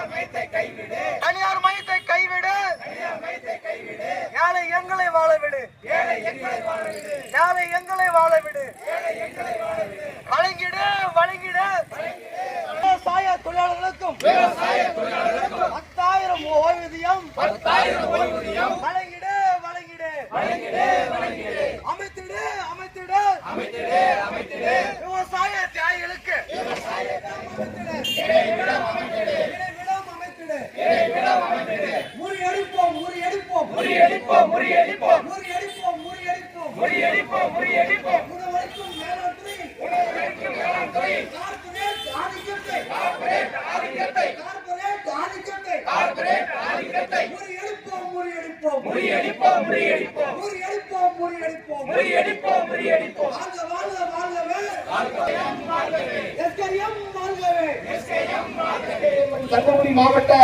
தனியார் மையத்தை கைவிடு. தனியார் மையத்தை ஏழை எங்களை வாழவிடு ஏழை எங்களை வாழவிடு ஏழை எங்களை வாழவிடு ஏழை எங்களை முறியடிப்போம் முறியடிப்போம் உணவளிக்கும் உணவளிக்கும் வேளாண் துறை கார்ப்பரேட் ஆதிக்கத்தை கார்ப்பரேட் ஆதிக்கத்தை கார்ப்பரேட் ஆதிக்கத்தை கார்ப்பரேட் ஆதிக்கத்தை முறியடிப்போம் முறியடிப்போம் முறியடிப்போம் முறியடிப்போம் முறியடிப்போம் முறியடிப்போம் முறியடிப்போம் முறியடிப்போம் வாழ்க வாழ்க வாழ்கவே எஸ்கேஎம் வாழ்கவே தர்மபுரி மாவட்ட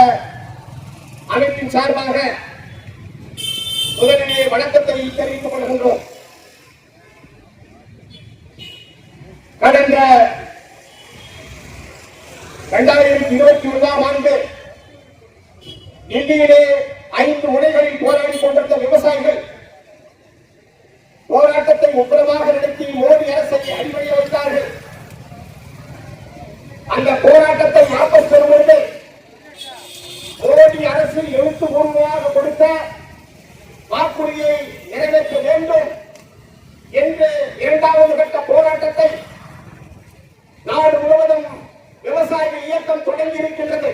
அமைப்பின் சார்பாக முதலிலே வணக்கத்தை தெரிவித்துக் கடந்த இரண்டாயிரத்தி இருபத்தி ஒன்றாம் ஆண்டு டெல்லியிலே ஐந்து முனைகளில் போராடி கொண்டிருந்த விவசாயிகள் போராட்டத்தை உக்கிரமாக நடத்தி மோடி அரசை அடிமைய வைத்தார்கள். அந்த போராட்டத்தை வாபஸ் பெறுவது மோடி அரசு எழுத்து பூர்வமாக கொடுத்த வாக்குறுதியை நிறைவேற்ற வேண்டும் என்று இரண்டாவது கட்ட போராட்டத்தை நாடு முழுவதும் விவசாயிகள் இயக்கம் தொடங்கி இருக்கின்றது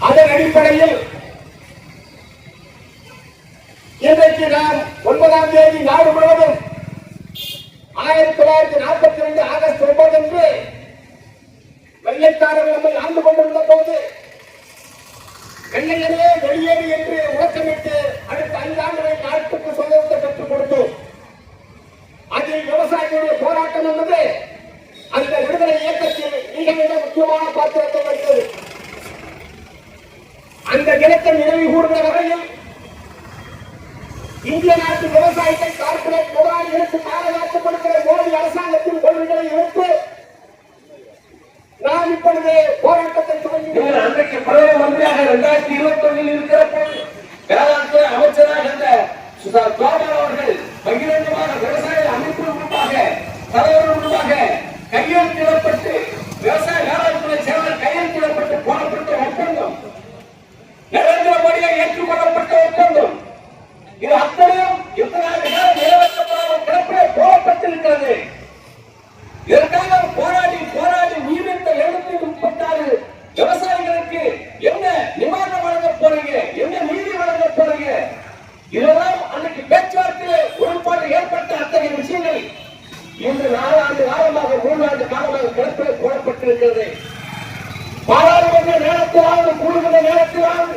அதன் அடிப்படையில் இன்றைக்கு நாம் ஒன்பதாம் தேதி நாடு முழுவதும் ஆயிரத்தி தொள்ளாயிரத்தி நாற்பத்தி ரெண்டு ஆகஸ்ட் ஒன்பது அன்று வெள்ளைக்காரர்கள் நம்மை ஆண்டு கொண்டிருந்த போது வெள்ளையரே வெளியேறு என்று உலகமிட்டு அடுத்த ஐந்தாண்டுகளை நாட்டுக்கு சுதந்திரத்தை பெற்றுக் கொடுத்தோம். அதில் விவசாயிகளுடைய போராட்டம் என்பது அந்த விடுதலை இயக்கத்தில் மிக மிக முக்கியமான பாத்திரத்தை அந்த தினத்தை நினைவு கூறுகிற வகையில் இந்திய நாட்டு விவசாயிகள் கார்ப்பரேட் முதலாளிகளுக்கு பாதுகாத்து கொடுக்கிற மோடி அரசாங்கத்தின் கொள்கைகளை எடுத்து நாம் இப்பொழுது போராட்டத்தை தொடங்கி அன்றைக்கு பிரதம மந்திரியாக இரண்டாயிரத்தி இருபத்தி ஒன்றில் இருக்கிற போது வேளாண் துறை அமைச்சராக இருந்த சுதா தோமர் அவர்கள் பகிரங்கமாக விவசாய அமைப்பு முன்பாக தலைவர் முன்பாக கையெழுத்திடப்பட்டு விவசாய வேளாண் துறை செயலர் கையெழுத்திடப்பட்டு போடப்பட்ட ஒப்பந்தம் நரேந்திர மோடியால் ஏற்றுக்கொள்ளப்பட்ட ஒப்பந்தம் இது அத்தனையும் இத்தனை நேரம் நிறைவேற்றப்படாமல் கிடப்பிலே போடப்பட்டிருக்கிறது இதற்காக போராடி போராடி நியமித்த எழுநூத்தி முப்பத்தாறு விவசாயிகளுக்கு என்ன நிவாரணம் வழங்க போறீங்க என்ன நீதி வழங்க போறீங்க இதெல்லாம் அன்னைக்கு பேச்சுவார்த்தையிலே உடன்பாடு ஏற்பட்ட அத்தகைய விஷயங்கள் இன்று நாலாண்டு காலமாக மூன்றாண்டு காலமாக கிடப்பிலே போடப்பட்டிருக்கிறது பாராளுமன்ற நேரத்திலாவது கூடுகிற நேரத்திலாவது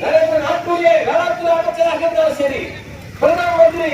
நரேந்திர நாட்டுடைய வேளாண்துறை அமைச்சராக இருந்தாலும் சரி பிரதம மந்திரி